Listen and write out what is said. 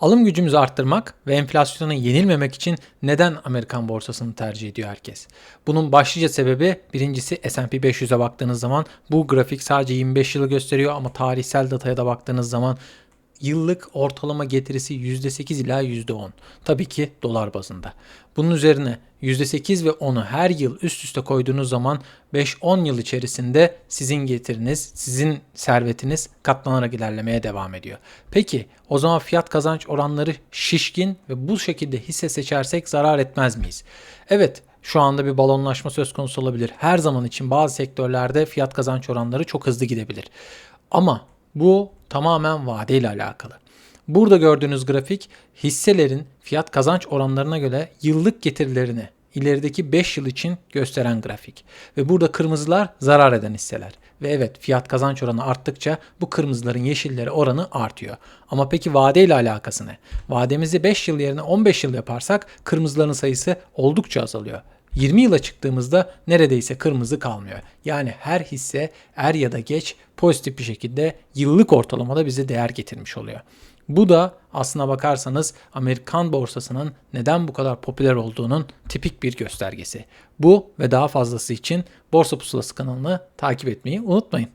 Alım gücümüzü arttırmak ve enflasyona yenilmemek için neden Amerikan borsasını tercih ediyor herkes? Bunun başlıca sebebi birincisi S&P 500'e baktığınız zaman bu grafik sadece 25 yılı gösteriyor ama tarihsel dataya da baktığınız zaman yıllık ortalama getirisi %8 ila %10. Tabii ki dolar bazında. Bunun üzerine %8 ve 10'u her yıl üst üste koyduğunuz zaman 5-10 yıl içerisinde sizin getiriniz, sizin servetiniz katlanarak ilerlemeye devam ediyor. Peki o zaman fiyat kazanç oranları şişkin ve bu şekilde hisse seçersek zarar etmez miyiz? Evet şu anda bir balonlaşma söz konusu olabilir. Her zaman için bazı sektörlerde fiyat kazanç oranları çok hızlı gidebilir. Ama bu tamamen vadeyle alakalı. Burada gördüğünüz grafik hisselerin fiyat kazanç oranlarına göre yıllık getirilerini ilerideki 5 yıl için gösteren grafik. Ve burada kırmızılar zarar eden hisseler. Ve evet fiyat kazanç oranı arttıkça bu kırmızıların yeşilleri oranı artıyor. Ama peki vade ile alakası ne? Vademizi 5 yıl yerine 15 yıl yaparsak kırmızıların sayısı oldukça azalıyor. 20 yıla çıktığımızda neredeyse kırmızı kalmıyor. Yani her hisse er ya da geç pozitif bir şekilde yıllık ortalamada bize değer getirmiş oluyor. Bu da aslına bakarsanız Amerikan borsasının neden bu kadar popüler olduğunun tipik bir göstergesi. Bu ve daha fazlası için Borsa Pusulası kanalını takip etmeyi unutmayın.